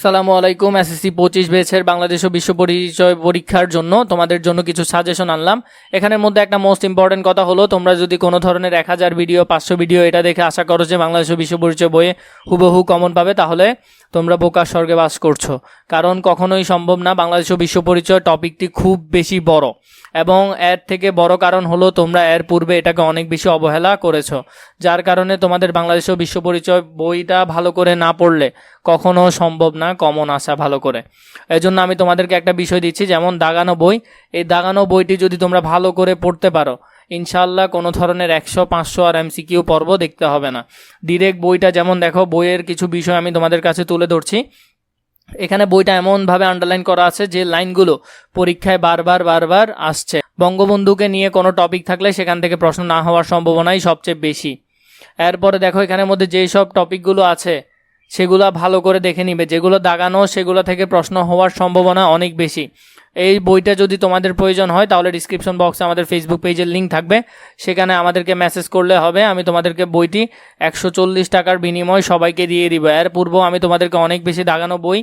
সালামু আলাইকুম, এসএসসি পঁচিশ বেছের বাংলাদেশ ও বিশ্ব পরিচয় পরীক্ষার জন্য তোমাদের জন্য কিছু সাজেশন আনলাম। এখানের মধ্যে একটা মোস্ট ইম্পর্টেন্ট কথা হলো, তোমরা যদি কোনো ধরনের এক হাজার ভিডিও পাঁচশো ভিডিও এটা দেখে আশা করো যে বাংলাদেশ ও বিশ্ব পরিচয় বইয়ে হুবহু কমন পাবে, তাহলে তোমরা বোকার স্বর্গে বাস করছ। কারণ কখনোই সম্ভব না বাংলাদেশ ও বিশ্ব পরিচয় টপিকটি খুব বেশি বড়। এবং এর থেকে বড় কারণ হলো, তোমরা এর পূর্বে এটাকে অনেক বেশি অবহেলা করেছ। যার কারণে তোমাদের বাংলাদেশ ও বিশ্ব পরিচয় বইটা ভালো করে না পড়লে কখনো সম্ভব না কমন আসা ভালো করে। এজন্য আমি তোমাদেরকে একটা বিষয় দিচ্ছি, যেমন দাগানো বই। এই দাগানো বইটি যদি তোমরা ভালো করে পড়তে পারো ইনশাল্লাহ কোনো ধরনের একশো, পাঁচশো আর এমসিকিউ পর্ব দেখতে হবে না। ডিরেক্ট বইটা যেমন দেখো, বইয়ের কিছু বিষয় আমি তোমাদের কাছে তুলে ধরছি। এখানে বইটা এমনভাবে আন্ডারলাইন করা আছে যে লাইনগুলো পরীক্ষায় বারবার বারবার আসছে। বঙ্গবন্ধুকে নিয়ে কোনো টপিক থাকলে সেখান থেকে প্রশ্ন না হওয়ার সম্ভাবনাই সবচেয়ে বেশি। এরপরে দেখো, এখানের মধ্যে যেই সব টপিকগুলো আছে সেগুলো ভালো করে দেখে নিবে। যেগুলো দাগানো, সেগুলো থেকে প্রশ্ন হওয়ার সম্ভাবনা অনেক বেশি। এই বইটা যদি তোমাদের প্রয়োজন হয়, তাহলে ডিসক্রিপশন বক্সে আমাদের ফেসবুক পেজের লিঙ্ক থাকবে। সেখানে আমাদেরকে মেসেজ করলে হবে, আমি তোমাদেরকে বইটি একশো চল্লিশ টাকার বিনিময় সবাইকে দিয়ে দিব। এর পূর্ব আমি তোমাদেরকে অনেক বেশি দাগানো বই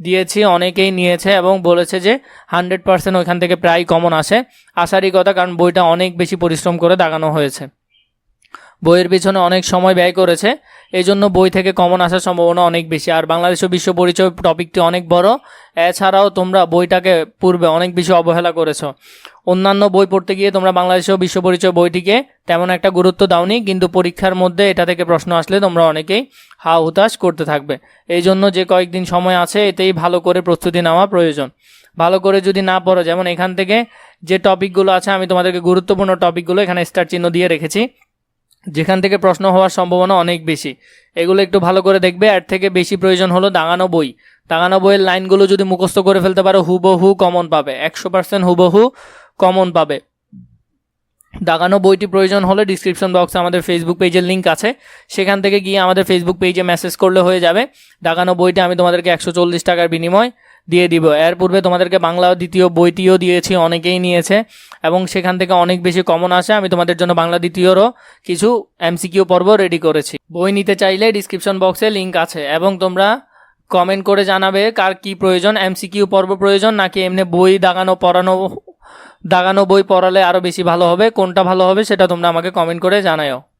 দিয়েছি, অনেকেই নিয়েছে এবং বলেছে যে হান্ড্রেড পার্সেন্ট ওইখান থেকে প্রায় কমন আসে। আসারই কথা, কারণ বইটা অনেক বেশি পরিশ্রম করে দাগানো হয়েছে। বইয়ের পিছনে অনেক সময় ব্যয় করেছে। এই জন্য বই থেকে কমন আসার সম্ভাবনা অনেক বেশি। আর বাংলাদেশ বিশ্ব পরিচয় টপিকটি অনেক বড়। এছাড়াও তোমরা বইটাকে পূর্বে অনেক বেশি অবহেলা করেছ। অন্যান্য বই পড়তে গিয়ে তোমরা বাংলাদেশ বিশ্ব পরিচয় বইটিকে তেমন একটা গুরুত্ব দাওনি, কিন্তু পরীক্ষার মধ্যে এটা থেকে প্রশ্ন আসলে তোমরা অনেকেই হা হুতাশ করতে থাকবে। এই জন্য যে কয়েকদিন সময় আছে, এতেই ভালো করে প্রস্তুতি নেওয়া প্রয়োজন। ভালো করে যদি না পড়ো, যেমন এখান থেকে যে টপিকগুলো আছে, আমি তোমাদেরকে গুরুত্বপূর্ণ টপিকগুলো এখানে স্টার চিহ্ন দিয়ে রেখেছি। যেখান থেকে প্রশ্ন হওয়ার সম্ভাবনা অনেক বেশি। এগুলো একটু ভালো করে দেখবে। এর থেকে বেশি প্রয়োজন হলো দাগানো বই। দাগানো বইয়ের লাইনগুলো যদি মুখস্থ করে ফেলতে পারো, হুবহু কমন পাবে। একশো পার্সেন্ট হুবহু কমন পাবে। দাগানো বইটি প্রয়োজন হলে ডিসক্রিপশন বক্সে আমাদের ফেসবুক পেজের লিঙ্ক আছে। সেখান থেকে গিয়ে আমাদের ফেসবুক পেজে মেসেজ করলে হয়ে যাবে। দাগানো বইটা আমি তোমাদেরকে একশো চল্লিশ টাকার বিনিময় দিয়ে দিব। এর পূর্বে তোমাদেরকে বাংলা দ্বিতীয় বইটিও দিয়েছি, অনেকেই নিয়েছে। এবং সেখান থেকে অনেক বেশি কমন আসে। আমি তোমাদের জন্য বাংলা দ্বিতীয়রও কিছু এমসিকিউ পর্ব রেডি করেছি। বই নিতে চাইলে ডিসক্রিপশন বক্সে লিঙ্ক আছে। এবং তোমরা কমেন্ট করে জানাবে কার কি প্রয়োজন এমসিকিউ পর্ব প্রয়োজন, নাকি এমনি বই দাগানো, পড়ানো, দাগানো বই পড়ালে আরও বেশি ভালো হবে, কোনটা ভালো হবে সেটা তোমরা আমাকে কমেন্ট করে জানাও